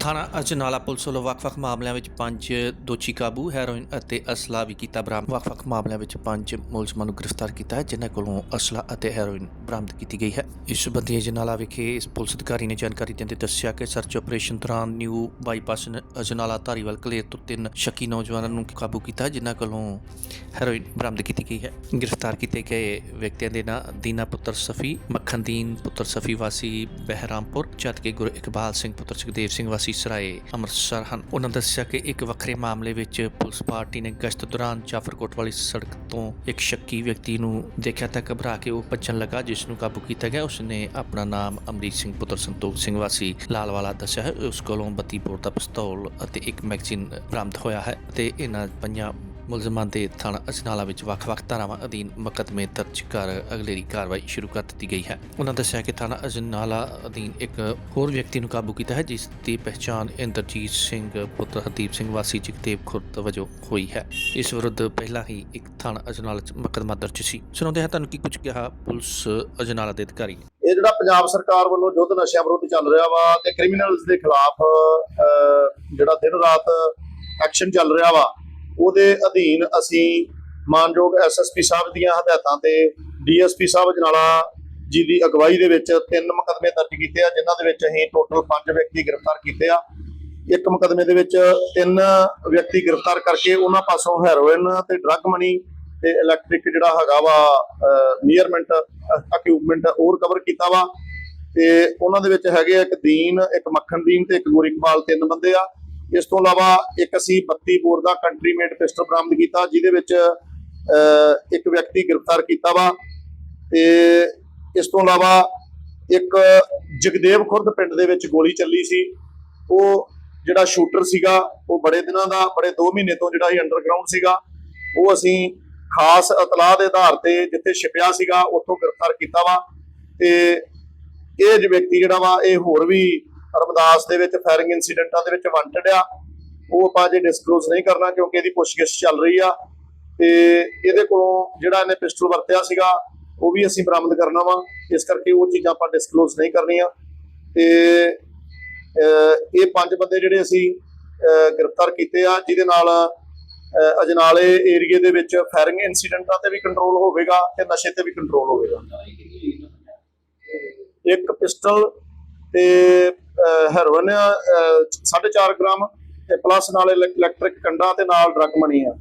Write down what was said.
ਥਾਣਾ ਅਜਨਾਲਾ ਪੁਲਿਸ ਵੱਲੋਂ ਵੱਖ-ਵੱਖ ਮਾਮਲਿਆਂ ਵਿੱਚ ਪੰਜ ਦੋਸ਼ੀ ਕਾਬੂ, ਹੈਰੋਇਨ ਅਤੇ ਅਸਲਾ ਵੀ ਕੀਤਾ ਬਰਾਮਦ। ਵੱਖ-ਵੱਖ ਮਾਮਲਿਆਂ ਵਿੱਚ ਪੰਜ ਮੁਲਜ਼ਮਾਂ ਨੂੰ ਗ੍ਰਿਫਤਾਰ ਕੀਤਾ ਹੈ, ਜਿਨ੍ਹਾਂ ਕੋਲੋਂ ਅਸਲਾ ਅਤੇ ਹੈਰੋਇਨ ਬਰਾਮਦ ਕੀਤੀ ਗਈ ਹੈ। ਇਸ ਸੰਬੰਧੀ ਅਜਨਾਲਾ ਵਿਖੇ ਇਸ ਪੁਲਿਸ ਅਧਿਕਾਰੀ ਨੇ ਜਾਣਕਾਰੀ ਦਿੰਦੇ ਦੱਸਿਆ ਕਿ ਸਰਚ ਆਪਰੇਸ਼ਨ ਦੌਰਾਨ ਨਿਊ ਬਾਈਪਾਸ ਨ- ਅਜਨਾਲਾ ਧਾਰੀਵਾਲ ਕਲੇਰ ਤੋਂ ਤਿੰਨ ਸ਼ੱਕੀ ਨੌਜਵਾਨਾਂ ਨੂੰ ਕਾਬੂ ਕੀਤਾ ਜਿਨ੍ਹਾਂ ਕੋਲੋਂ ਹੈਰੋਇਨ ਬਰਾਮਦ ਕੀਤੀ ਗਈ ਹੈ। ਗ੍ਰਿਫਤਾਰ ਕੀਤੇ ਗਏ ਵਿਅਕਤੀਆਂ ਦੇ ਨਾਂ ਦੀਨਾ ਪੁੱਤਰ ਸਫੀ ਮੱਖਣਦੀਨ ਪੁੱਤਰ ਸਫੀ ਵਾਸੀ ਬਹਿਰਾਮਪੁਰ ਜਦਕਿ ਗੁਰ ਇਕਬਾਲ ਸਿੰਘ ਪੁੱਤਰ ਸੁਖਦੇਵ ਸਿੰਘ ਵਾਸੀ ਸਰਾਏ ਅੰਮ੍ਰਿਤਸਰ ਹਨ। ਉਹਨਾਂ ਦੱਸਿਆ ਕਿ ਇੱਕ ਵੱਖਰੇ ਮਾਮਲੇ ਵਿੱਚ ਪੁਲਿਸ ਪਾਰਟੀ ਨੇ ਗਸ਼ਤ ਦੌਰਾਨ ਜਾਫਰਕੋਟ ਵਾਲੀ ਸੜਕ ਤੋਂ ਇੱਕ ਸ਼ੱਕੀ ਵਿਅਕਤੀ ਨੂੰ ਦੇਖਿਆ ਤਾਂ ਘਬਰਾ ਕੇ ਉਹ ਭੱਜਣ ਲੱਗਾ, ਜਿਸ ਨੂੰ ਕਾਬੂ ਕੀਤਾ ਗਿਆ। ਉਸਨੇ ਆਪਣਾ ਨਾਮ ਅਮਰੀਕ ਸਿੰਘ, ਪੁੱਤਰ ਸੰਤੋਖ ਸਿੰਘ ਵਾਸੀ ਲਾਲਵਾਲਾ ਦੱਸਿਆ ਹੈ। ਉਸ ਕੋਲੋਂ 32 ਬੋਰ ਦਾ ਪਿਸਤੌਲ ਅਤੇ ਇੱਕ ਮੈਗਜ਼ੀਨ ਬਰਾਮਦ ਹੋਇਆ ਹੈ ਤੇ ਇਹਨਾਂ ਪੰਜਾਂ ਮੁਲਜ਼ਮਾਂ ਦੇ ਥਾਣਾ ਅਜਨਾਲਾ ਵਿੱਚ ਵੱਖ-ਵੱਖ ਧਾਰਾਵਾਂ ਅਧੀਨ ਮੁਕੱਦਮੇ ਦਰਜ ਕਰ ਅਗਲੇਰੀ ਕਾਰਵਾਈ ਸ਼ੁਰੂ ਕਰ ਦਿੱਤੀ ਗਈ ਹੈ। ਉਹਨਾਂ ਦੱਸਿਆ ਕਿ ਥਾਣਾ ਅਜਨਾਲਾ ਅਧੀਨ ਇੱਕ ਹੋਰ ਵਿਅਕਤੀ ਨੂੰ ਕਾਬੂ ਕੀਤਾ ਹੈ, ਜਿਸ ਦੀ ਪਹਿਚਾਣ ਇੰਦਰਜੀਤ ਸਿੰਘ ਪੁੱਤਰ ਹਰਦੀਪ ਸਿੰਘ ਵਾਸੀ, ਜਗਦੇਵ ਖੁਰਦ ਵਜੋਂ ਹੋਈ ਹੈ। ਇਸ ਵਿਰੁੱਧ ਪਹਿਲਾਂ ਹੀ ਇੱਕ ਥਾਣਾ ਅਜਨਾਲਾ 'ਚ ਮੁਕੱਦਮਾ ਦਰਜ ਸੀ। ਸੁਣਾਉਂਦੇ ਹਾਂ ਤੁਹਾਨੂੰ ਕੀ ਕੁਝ ਕਿਹਾ ਪੁਲਿਸ ਅਜਨਾਲਾ ਦੇ ਅਧਿਕਾਰੀ ਇਹ ਜਿਹੜਾ ਪੰਜਾਬ ਸਰਕਾਰ ਵੱਲੋਂ ਯੁੱਧ ਨਸ਼ਿਆਂ ਵਿਰੁੱਧ ਚੱਲ ਰਿਹਾ ਵਾ ਤੇ ਕ੍ਰਿਮੀਨਲਸ ਦੇ ਖਿਲਾਫ ਜਿਹੜਾ ਦਿਨ ਰਾਤ ਐਕਸ਼ਨ ਚੱਲ ਰਿਹਾ ਵਾ ਉਹਦੇ ਅਧੀਨ ਅਸੀਂ ਮਾਨਯੋਗ ਐਸਐਸਪੀ ਸਾਹਿਬ ਦੀਆਂ ਹਦਾਇਤਾਂ ਤੇ ਡੀਐਸਪੀ ਸਾਹਿਬ ਜਨਾਲਾ ਜੀ ਦੀ ਅਗਵਾਈ ਦੇ ਵਿੱਚ ਤਿੰਨ ਮੁਕਦਮੇ ਦਰਜ ਕੀਤੇ ਆ, ਜਿਨ੍ਹਾਂ ਦੇ ਵਿੱਚ ਅਸੀਂ ਟੋਟਲ 5 ਵਿਅਕਤੀ ਗ੍ਰਿਫਤਾਰ ਕੀਤੇ ਆ। ਇੱਕ ਮੁਕਦਮੇ ਦੇ ਵਿੱਚ ਤਿੰਨ ਵਿਅਕਤੀ ਗ੍ਰਿਫਤਾਰ ਕਰਕੇ ਉਹਨਾਂ ਪਾਸੋਂ ਹੈਰੋਇਨ ਤੇ ਡਰੱਗ ਮਨੀ ਤੇ ਇਲੈਕਟ੍ਰਿਕ ਜਿਹੜਾ ਹੈਗਾ ਵਾ ਨੀਅਰਮੈਂਟ ਅਕਿਊਪਮੈਂਟ ਉਹ ਰਿਕਵਰ ਕੀਤਾ ਵਾ। ਤੇ ਉਹਨਾਂ ਦੇ ਵਿੱਚ ਹੈਗੇ ਆ ਇੱਕ ਦੀਨ, ਇੱਕ ਮੱਖਣ ਦੀਨ ਤੇ ਇੱਕ ਗੋਰੀ ਕਮਾਲ ਤਿੰਨ ਬੰਦੇ ਆ। ਇਸ ਤੋਂ ਇਲਾਵਾ ਇੱਕ ਅਸੀਂ 32 ਬੋਰ ਦਾ ਕੰਟਰੀ ਮੇਡ ਪਿਸਟਲ ਬਰਾਮਦ ਕੀਤਾ, ਜਿਹਦੇ ਵਿੱਚ ਇੱਕ ਵਿਅਕਤੀ ਗ੍ਰਿਫਤਾਰ ਕੀਤਾ ਵਾ। ਤੇ ਇਸ ਤੋਂ ਇਲਾਵਾ ਇੱਕ ਜਗਦੇਵ ਖੁਰਦ ਪਿੰਡ ਦੇ ਵਿੱਚ ਗੋਲੀ ਚੱਲੀ ਸੀ। ਉਹ ਜਿਹੜਾ ਸ਼ੂਟਰ ਸੀਗਾ, ਉਹ ਬੜੇ ਦਿਨਾਂ ਦਾ, ਬੜੇ 2 ਮਹੀਨੇ ਤੋਂ ਜਿਹੜਾ ਇਹ ਅੰਡਰਗਰਾਉਂਡ ਸੀਗਾ। ਉਹ ਅਸੀਂ ਖਾਸ ਇਤਲਾਹ ਦੇ ਆਧਾਰ ਤੇ ਜਿੱਥੇ ਛਿਪਿਆ ਸੀਗਾ, ਉੱਥੋਂ ਗ੍ਰਿਫਤਾਰ ਕੀਤਾ ਵਾ। ਤੇ ਇਹ ਵਿਅਕਤੀ ਜਿਹੜਾ ਵਾ, ਇਹ ਹੋਰ ਵੀ ਰਮਦਾਸ ਦੇ ਵਿੱਚ ਫਾਇਰਿੰਗ ਇਨਸੀਡੈਂਟਾਂ ਦੇ ਵਿੱਚ ਵਾਂਟਡ ਆ। ਉਹ ਆਪਾਂ ਜੇ ਡਿਸਕਲੋਜ਼ ਨਹੀਂ ਕਰਨਾ ਕਿਉਂਕਿ ਇਹਦੀ ਪੁੱਛਗਿੱਛ ਚੱਲ ਰਹੀ ਆ। ਤੇ ਇਹਦੇ ਕੋਲੋਂ ਜਿਹੜਾ ਇਹਨੇ ਪਿਸਟਲ ਵਰਤਿਆ ਸੀਗਾ, ਉਹ ਵੀ ਅਸੀਂ ਬਰਾਮਦ ਕਰਨਾ ਵਾ। ਇਸ ਕਰਕੇ ਉਹ ਚੀਜ਼ਾਂ ਆਪਾਂ ਡਿਸਕਲੋਜ਼ ਨਹੀਂ ਕਰਨੀਆਂ। ਤੇ ਇਹ ਪੰਜ ਬੰਦੇ ਜਿਹੜੇ ਅਸੀਂ ਗ੍ਰਿਫਤਾਰ ਕੀਤੇ ਆ, ਜਿਹਦੇ ਨਾਲ ਅਜਨਾਲੇ ਏਰੀਏ ਦੇ ਵਿੱਚ ਫਾਇਰਿੰਗ ਇਨਸੀਡੈਂਟਾਂ ਤੇ ਵੀ ਕੰਟਰੋਲ ਹੋਵੇਗਾ ਤੇ ਨਸ਼ੇ ਤੇ ਵੀ ਕੰਟਰੋਲ ਹੋਵੇਗਾ। ਇੱਕ ਪਿਸਟਲ ਤੇ ਹੈਰੋਇਨ 4.5 ਗ੍ਰਾਮ ਤੇ ਪਲੱਸ ਨਾਲ ਇਲੈਕਟ੍ਰਿਕ ਕੰਡਾ ਤੇ ਨਾਲ ਡਰੱਗ ਮਨੀ ਆ।